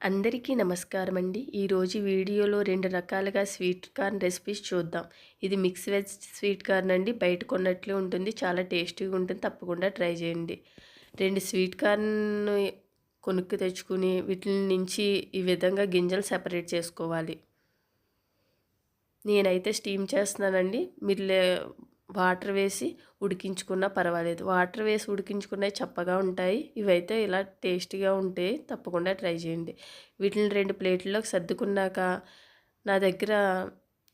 అందరికీ నమస్కారం అండి ఈరోజు వీడియోలో రెండు రకాలుగా స్వీట్ కార్న్ రెసిపీస్ చూద్దాం. ఇది మిక్స్ వెజ్ స్వీట్ కార్న్ అండి. బయట కొన్నట్లే ఉంటుంది. చాలా టేస్టీగా ఉంటుంది. తప్పకుండా ట్రై చేయండి. రెండు స్వీట్ కార్న్ కొనుక్కు తెచ్చుకుని వీటి నుంచి ఈ విధంగా గింజలు సెపరేట్ చేసుకోవాలి. నేనైతే స్టీమ్ చేస్తున్నానండి. మీరు వాటర్ వేసి ఉడికించుకున్నా పర్వాలేదు. వాటర్ వేసి ఉడికించుకున్నవి చప్పగా ఉంటాయి. ఇవైతే ఇలా టేస్టీగా ఉంటాయి తప్పకుండా ట్రై చేయండి. వీటిని రెండు ప్లేట్లలో సర్దుకున్నాక నా దగ్గర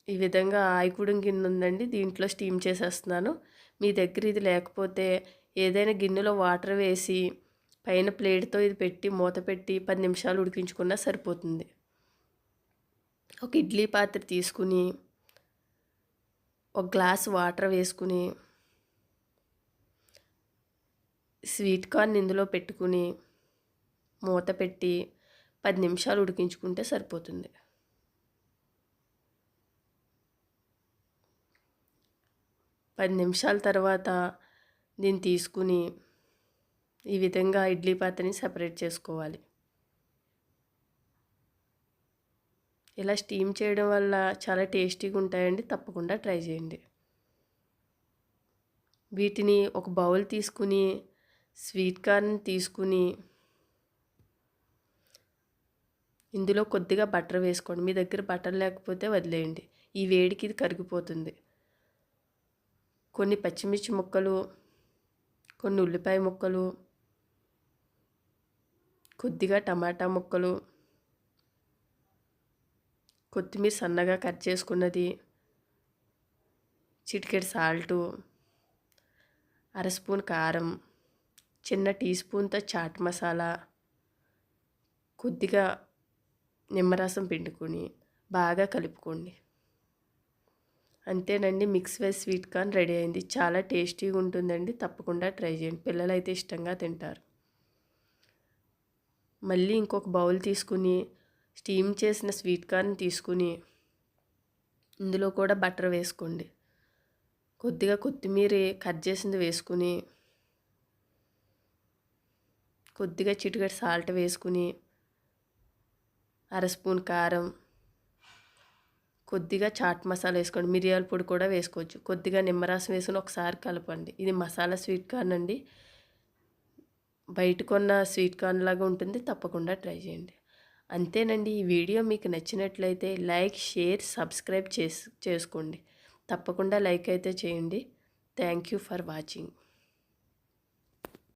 ఈ విధంగా ఆయికూడం గిన్నె ఉందండి. దీంట్లో స్టీమ్ చేసేస్తున్నాను. మీ దగ్గర ఇది లేకపోతే ఏదైనా గిన్నెలో వాటర్ వేసి పైన ప్లేట్తో ఇది పెట్టి మూత పెట్టి పది నిమిషాలు ఉడికించుకున్నా సరిపోతుంది. ఒక ఇడ్లీ పాత్ర తీసుకుని ఒక గ్లాస్ వాటర్ వేసుకుని స్వీట్ కార్న్ ఇందులో పెట్టుకుని మూత పెట్టి పది నిమిషాలు ఉడికించుకుంటే సరిపోతుంది. పది నిమిషాల తర్వాత దీన్ని తీసుకుని ఈ విధంగా ఇడ్లీ పాత్రని సపరేట్ చేసుకోవాలి. ఇలా స్టీమ్ చేయడం వల్ల చాలా టేస్టీగా ఉంటాయండి. తప్పకుండా ట్రై చేయండి. వీటిని ఒక బౌల్ తీసుకుని స్వీట్ కార్న్ తీసుకుని ఇందులో కొద్దిగా బటర్ వేసుకోండి. మీ దగ్గర బటర్ లేకపోతే వదిలేయండి. ఈ వేడికి ఇది కరిగిపోతుంది. కొన్ని పచ్చిమిర్చి ముక్కలు కొన్ని ఉల్లిపాయ ముక్కలు కొద్దిగా టమాటా ముక్కలు కొత్తిమీర సన్నగా కట్ చేసుకున్నది చిటికెడు సాల్టు అర స్పూన్ కారం చిన్న టీ స్పూన్తో చాట్ మసాలా కొద్దిగా నిమ్మరసం పిండుకొని బాగా కలుపుకోండి. అంతేనండి mix veg sweet corn ready అయింది. చాలా టేస్టీగా ఉంటుందండి. తప్పకుండా ట్రై చేయండి. పిల్లలు అయితే ఇష్టంగా తింటారు. మళ్ళీ ఇంకొక బౌల్ తీసుకుని స్టీమ్ చేసిన స్వీట్ కార్న్ తీసుకుని ఇందులో కూడా బటర్ వేసుకోండి. కొద్దిగా కొత్తిమీర కట్ చేసింది వేసుకుని కొద్దిగా చిటికటి సాల్ట్ వేసుకుని అర స్పూన్ కారం కొద్దిగా చాట్ మసాలా వేసుకోండి. మిరియాల పొడి కూడా వేసుకోవచ్చు. కొద్దిగా నిమ్మరసం వేసుకుని ఒకసారి కలపండి. ఇది మసాలా స్వీట్ కార్న్ అండి. బయట కొన్న స్వీట్ కార్న్ లాగా ఉంటుంది. తప్పకుండా ట్రై చేయండి. అంతేనండి. ఈ వీడియో మీకు నచ్చినట్లయితే లైక్ షేర్ సబ్స్క్రైబ్ చేసుకోండి. తప్పకుండా లైక్ అయితే చేయండి. Thank you for watching.